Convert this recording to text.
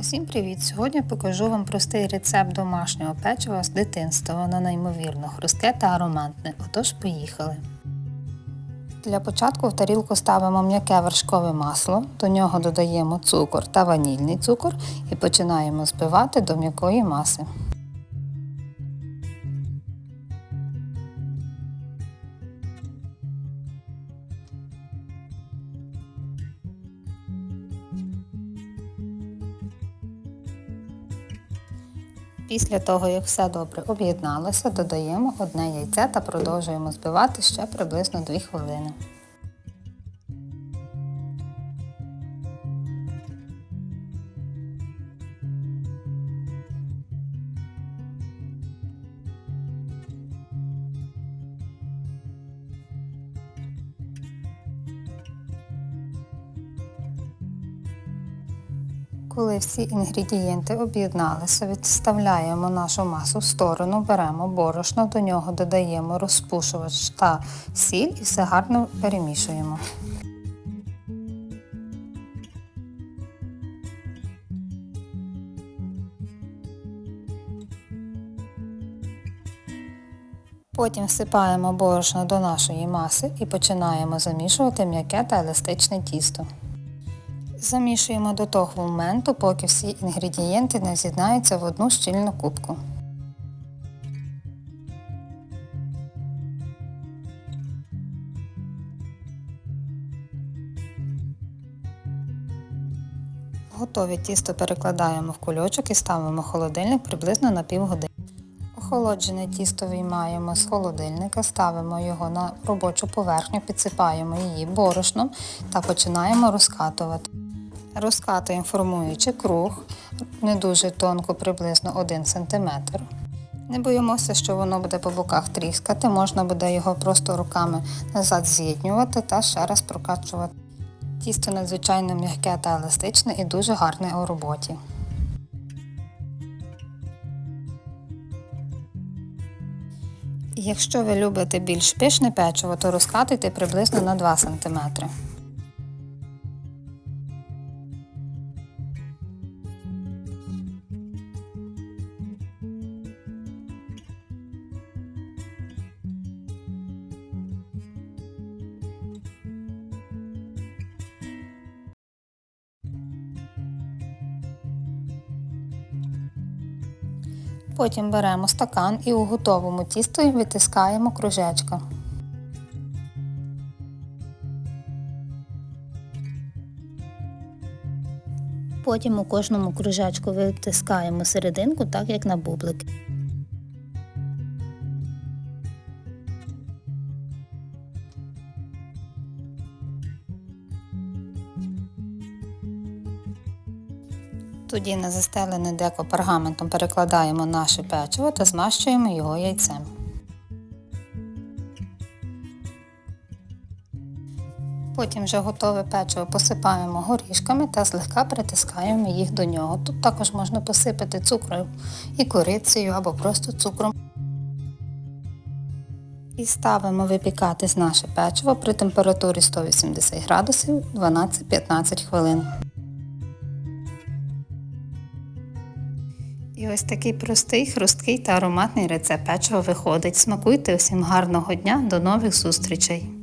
Усім привіт! Сьогодні покажу вам простий рецепт домашнього печива з дитинства. Воно неймовірно хрустке та ароматне. Отож, поїхали. Для початку в тарілку ставимо м'яке вершкове масло, до нього додаємо цукор та ванільний цукор і починаємо збивати до м'якої маси. Після того, як все добре об'єдналося, додаємо одне яйце та продовжуємо збивати ще приблизно 2 хвилини. Коли всі інгредієнти об'єдналися, відставляємо нашу масу в сторону, беремо борошно, до нього додаємо розпушувач та сіль і все гарно перемішуємо. Потім всипаємо борошно до нашої маси і починаємо замішувати м'яке та еластичне тісто. Замішуємо до того моменту, поки всі інгредієнти не з'єднаються в одну щільну кубку. Готове тісто перекладаємо в кульочок і ставимо в холодильник приблизно на півгодини. Охолоджене тісто виймаємо з холодильника, ставимо його на робочу поверхню, підсипаємо її борошном та починаємо розкатувати. Розкатуємо формуючи круг, не дуже тонко, приблизно 1 см. Не боїмося, що воно буде по боках тріскати, можна буде його просто руками назад з'єднювати та ще раз прокачувати. Тісто надзвичайно м'яке та еластичне і дуже гарне у роботі. Якщо ви любите більш пишне печиво, то розкатуйте приблизно на 2 см. Потім беремо стакан і у готовому тісто витискаємо кружечка. Потім у кожному кружечку витискаємо серединку, так як на бублик. Тоді на застелене деко пергаментом перекладаємо наше печиво та змащуємо його яйцем. Потім вже готове печиво посипаємо горішками та злегка притискаємо їх до нього. Тут також можна посипати цукром і корицею або просто цукром. І ставимо випікатись наше печиво при температурі 180 градусів 12-15 хвилин. І ось такий простий, хрусткий та ароматний рецепт печива виходить. Смакуйте усім гарного дня, до нових зустрічей!